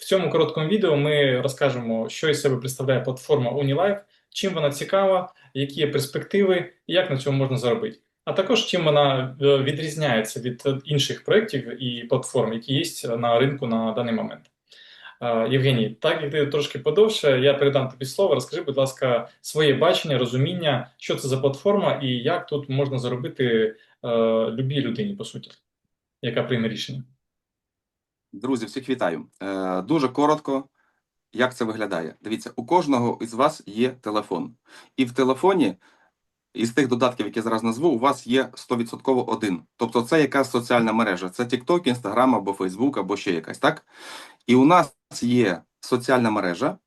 В цьому короткому відео ми розкажемо, що із себе представляє платформа Unilife, чим вона цікава, які є перспективи і як на цьому можна заробити. А також чим вона е, відрізняється від інших проєктів і платформ, які є на ринку на даний момент. Е, Євгеній, так як ти трошки подовше, я передам тобі слово. Розкажи, будь ласка, своє бачення, розуміння, що це за платформа і як тут можна заробити е, любій людині, по суті, яка прийме рішення. Друзі, всіх вітаю. Е, дуже коротко, як це виглядає. Дивіться, у кожного із вас є телефон. І в телефоні, із тих додатків, які я зараз назву, у вас є 100% один. Тобто це якась соціальна мережа. Це TikTok, Instagram або Facebook, або ще якась, так? І у нас є соціальна мережа,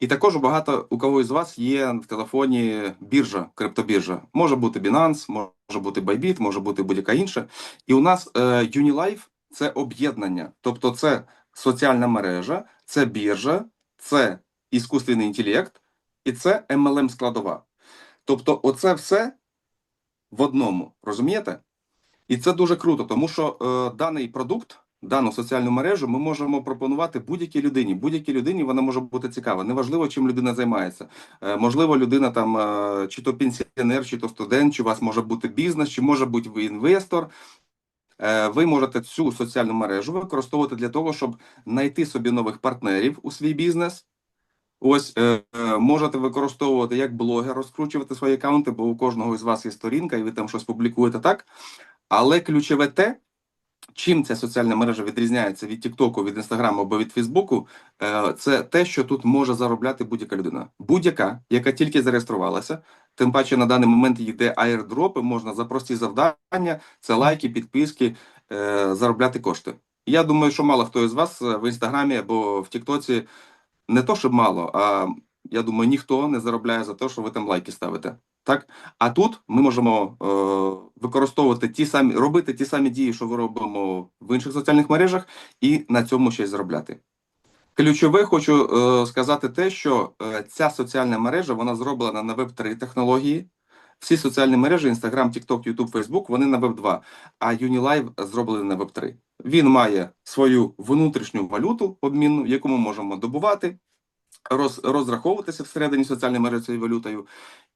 і також багато у кого із вас є в телефоні біржа, криптобіржа. Може бути Binance, може бути Bybit, може бути будь-яка інша. І у нас е, Unilife – це об'єднання, тобто це соціальна мережа, це біржа, це іскусственний інтелект і це MLM складова. Тобто, оце все в одному, розумієте? І це дуже круто, тому що е, даний продукт, дану соціальну мережу ми можемо пропонувати будь-якій людині. Будь-якій людині вона може бути цікава. Неважливо, чим людина займається. Е, можливо, людина там е, чи то пенсіонер, чи то студент, чи у вас може бути бізнес, чи може бути ви інвестор. Е, Ви можете цю соціальну мережу використовувати для того, щоб знайти собі нових партнерів у свій бізнес. Ось е, е, можете використовувати як блогер, розкручувати свої аккаунти, бо у кожного із вас є сторінка, і ви там щось публікуєте так. Але ключове те, чим ця соціальна мережа відрізняється від TikTok, від Instagram або від Фейсбуку, е, це те, що тут може заробляти будь-яка людина. Будь-яка, яка тільки зареєструвалася, тим паче на даний момент йде аірдропи, можна за прості завдання, це лайки, підписки, е, заробляти кошти. Я думаю, що мало хто із вас е, в інстаграмі або в Тіктоці не то, щоб мало, а я думаю, ніхто не заробляє за те, що ви там лайки ставите. Так, а тут ми можемо е, використовувати ті самі, робити ті самі дії, що ви робимо в інших соціальних мережах, і на цьому ще й заробляти. Ключове хочу е, сказати те, що е, ця соціальна мережа вона зроблена на Web3 технології. Всі соціальні мережі Instagram, TikTok, YouTube, Facebook, вони на Web2, а Unilive зроблений на Web3. Він має свою внутрішню валюту обмінну, яку ми можемо добувати, роз, розраховуватися всередині соціальної мережі цією валютою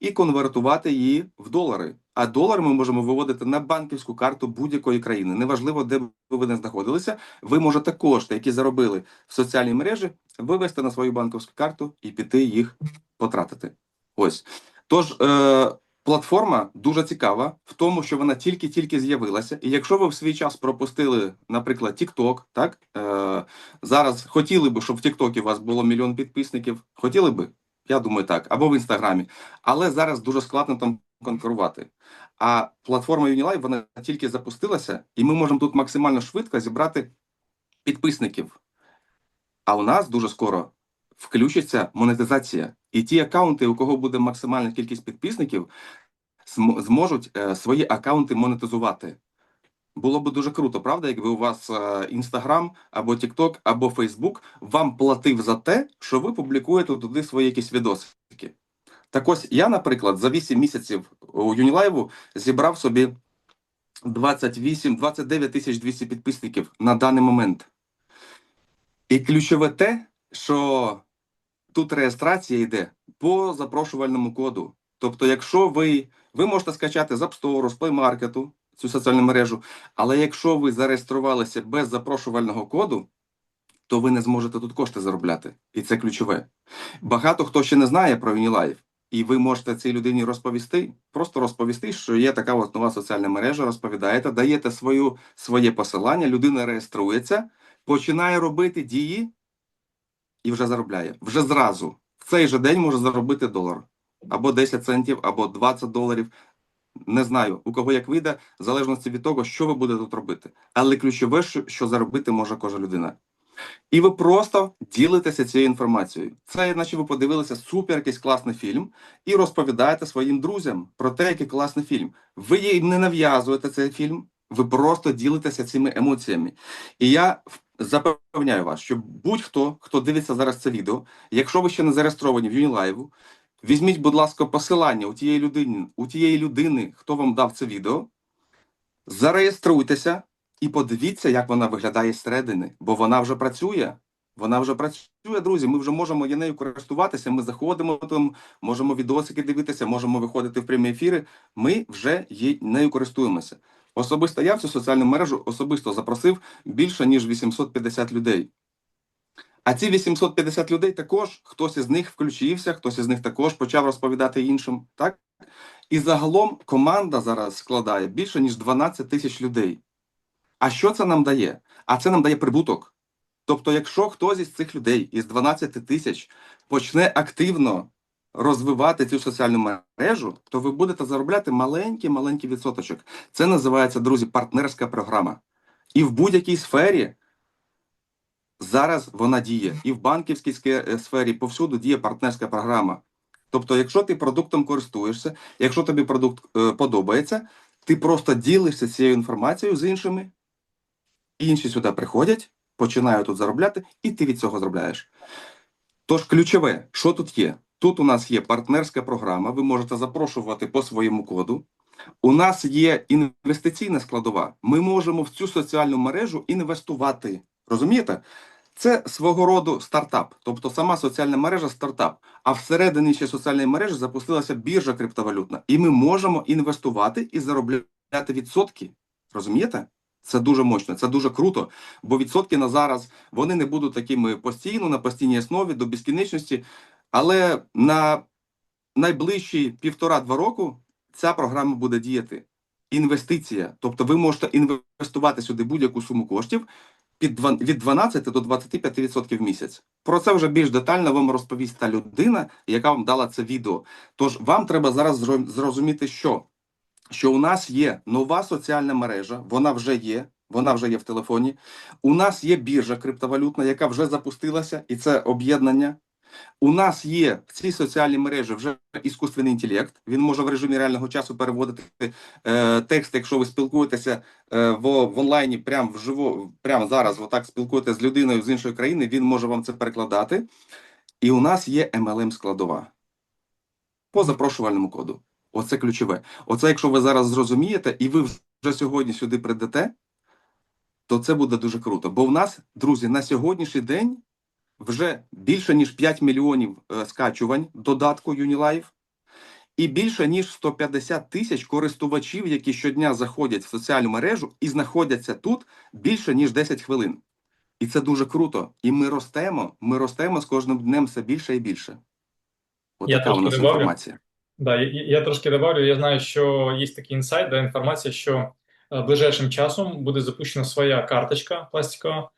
і конвертувати її в долари. А долар ми можемо виводити на банківську карту будь-якої країни. Неважливо, де б ви не знаходилися. Ви можете кошти, які заробили в соціальній мережі, вивести на свою банківську карту і піти їх потратити. Ось тож. Е- Платформа дуже цікава в тому, що вона тільки-тільки з'явилася. І якщо ви в свій час пропустили, наприклад, TikTok, так е, зараз хотіли би, щоб в TikTok у вас було мільйон підписників, хотіли би, я думаю, так, або в інстаграмі, але зараз дуже складно там конкурувати. А платформа Unilive, вона тільки запустилася, і ми можемо тут максимально швидко зібрати підписників. А у нас дуже скоро включиться монетизація. І ті аккаунти, у кого буде максимальна кількість підписників, зможуть е, свої аккаунти монетизувати. Було б дуже круто, правда, якби у вас Інстаграм або TikTok, або Facebook вам платив за те, що ви публікуєте туди свої якісь відосики. Так ось я, наприклад, за 8 місяців у Unilive зібрав собі 28-29 тисяч 200 підписників на даний момент. І ключове те, що тут реєстрація йде по запрошувальному коду. Тобто, якщо ви, ви можете скачати з App Store, з Play Market цю соціальну мережу, але якщо ви зареєструвалися без запрошувального коду, то ви не зможете тут кошти заробляти. І це ключове. Багато хто ще не знає про Unilife, і ви можете цій людині розповісти, просто розповісти, що є така от нова соціальна мережа, розповідаєте, даєте свою, своє посилання, людина реєструється, починає робити дії і вже заробляє. Вже зразу. В цей же день може заробити долар. Або 10 центів, або 20 доларів. Не знаю, у кого як вийде, в залежності від того, що ви будете тут робити. Але ключове, що, заробити може кожна людина. І ви просто ділитеся цією інформацією. Це, наче ви подивилися супер якийсь класний фільм і розповідаєте своїм друзям про те, який класний фільм. Ви їм не нав'язуєте цей фільм, ви просто ділитеся цими емоціями. І я запевняю вас, що будь-хто, хто дивиться зараз це відео, якщо ви ще не зареєстровані в Unilive, візьміть, будь ласка, посилання у тієї людини, у тієї людини, хто вам дав це відео, зареєструйтеся і подивіться, як вона виглядає зсередини, бо вона вже працює. Вона вже працює, друзі. Ми вже можемо є нею користуватися. Ми заходимо там, можемо відосики дивитися, можемо виходити в прямі ефіри. Ми вже нею користуємося. Особисто я в цю соціальну мережу особисто запросив більше ніж 850 людей. А ці 850 людей також хтось із них включився, хтось із них також почав розповідати іншим. Так і загалом команда зараз складає більше ніж 12 тисяч людей. А що це нам дає? А це нам дає прибуток. Тобто, якщо хтось із цих людей із 12 тисяч почне активно розвивати цю соціальну мережу, то ви будете заробляти маленький маленький відсоточок. Це називається, друзі, партнерська програма. І в будь-якій сфері зараз вона діє. І в банківській ске- сфері повсюду діє партнерська програма. Тобто, якщо ти продуктом користуєшся, якщо тобі продукт е, подобається, ти просто ділишся цією інформацією з іншими, інші сюди приходять, починають тут заробляти, і ти від цього заробляєш. Тож ключове, що тут є? Тут у нас є партнерська програма, ви можете запрошувати по своєму коду. У нас є інвестиційна складова. Ми можемо в цю соціальну мережу інвестувати. Розумієте? Це свого роду стартап, тобто сама соціальна мережа стартап. А всередині ще соціальної мережі запустилася біржа криптовалютна, і ми можемо інвестувати і заробляти відсотки. Розумієте? Це дуже мощно, це дуже круто, бо відсотки на зараз вони не будуть такими постійно на постійній основі до безкінечності. Але на найближчі півтора-два року ця програма буде діяти. Інвестиція, тобто ви можете інвестувати сюди будь-яку суму коштів від 12 до 25% в місяць. Про це вже більш детально вам розповість та людина, яка вам дала це відео. Тож вам треба зараз зрозуміти, що, що у нас є нова соціальна мережа, вона вже є. Вона вже є в телефоні. У нас є біржа криптовалютна, яка вже запустилася, і це об'єднання. У нас є в цій соціальній мережі вже іскусственний інтелект. Він може в режимі реального часу переводити е, текст, якщо ви спілкуєтеся е, в, в онлайні, прямо вживо, прямо зараз, отак спілкуєтеся з людиною з іншої країни, він може вам це перекладати. І у нас є MLM складова по запрошувальному коду. Оце ключове. Оце, якщо ви зараз зрозумієте, і ви вже сьогодні сюди прийдете, то це буде дуже круто. Бо в нас, друзі, на сьогоднішній день вже більше ніж 5 мільйонів е, скачувань додатку Unilife і більше ніж 150 тисяч користувачів, які щодня заходять в соціальну мережу і знаходяться тут більше ніж 10 хвилин. І це дуже круто. І ми ростемо, ми ростемо з кожним днем все більше і більше. Я Отака у нас добавлю. інформація. Да, я, я трошки добавлю. Я знаю, що є такий інсайт, да, інформація, що е, ближайшим часом буде запущена своя карточка пластикова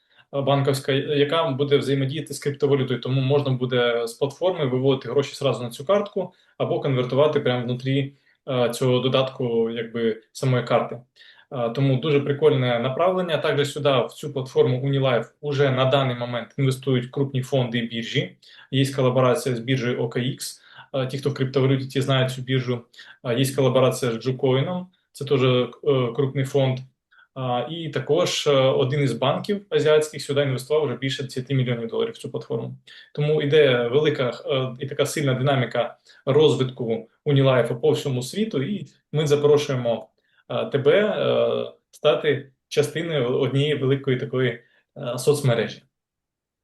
банківська, яка буде взаємодіяти з криптовалютою. Тому можна буде з платформи виводити гроші зразу на цю картку або конвертувати прямо внутрі е, цього додатку, якби самої карти. Е, Тому дуже прикольне направлення. Також сюди, в цю платформу Unilife, уже на даний момент інвестують крупні фонди і біржі. Є колаборація з біржею OKX. Е, Ті, хто в криптовалюті, ті знають цю біржу. Є колаборація з Jucoin, це теж крупний фонд. І також е, один із банків азіатських сюди інвестував вже більше 10 мільйонів доларів в цю платформу. Тому іде велика е, і така сильна динаміка розвитку Унілайфа по всьому світу, і ми запрошуємо е, тебе стати частиною однієї великої такої соцмережі.